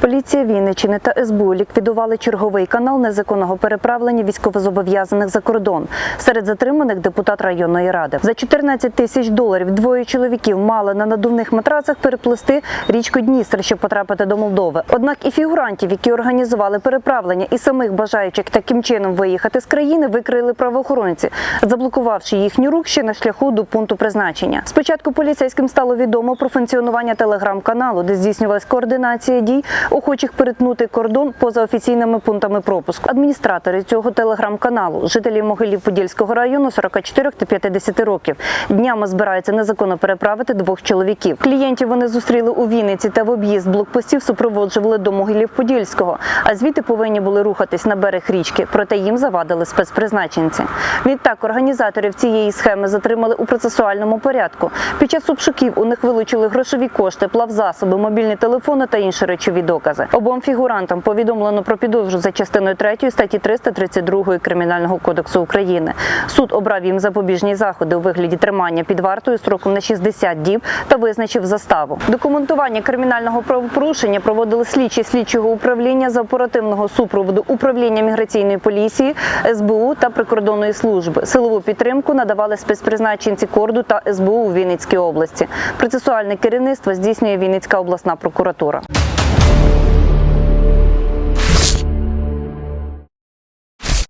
Поліція Вінниччини та СБУ ліквідували черговий канал незаконного переправлення військовозобов'язаних за кордон. Серед затриманих депутат районної ради. За 14 тисяч доларів двоє чоловіків мали на надувних матрацах переплисти річку Дністр, щоб потрапити до Молдови. Однак і фігурантів, які організували переправлення, і самих бажаючих таким чином виїхати з країни, викрили правоохоронці, заблокувавши їхню рук ще на шляху до пункту призначення. Спочатку поліцейським стало відомо про функціонування телеграм-каналу, де здійснювалась координація дій охочих перетнути кордон поза офіційними пунктами пропуску. Адміністратори цього телеграм-каналу, жителі Могилів Подільського району 44 та 50 років, днями збираються незаконно переправити двох чоловіків. Клієнтів вони зустріли у Вінниці та в об'їзд блокпостів супроводжували до Могилів Подільського, а звідти повинні були рухатись на берег річки, проте їм завадили спецпризначенці. Відтак організаторів цієї схеми затримали у процесуальному порядку. Під час обшуків у них вилучили грошові кошти, плавзасоби, мобільні телефони та інші речові докази. Обом фігурантам повідомлено про підозру за частиною 3 статті 332 Кримінального кодексу України. Суд обрав їм запобіжні заходи у вигляді тримання під вартою строком на 60 діб та визначив заставу. Документування кримінального правопорушення проводили слідчі слідчого управління за оперативного супроводу управління міграційної поліції, СБУ та прикордонної служби. Силову підтримку надавали спецпризначенці Корду та СБУ у Вінницькій області. Процесуальне керівництво здійснює Вінницька обласна прокуратура.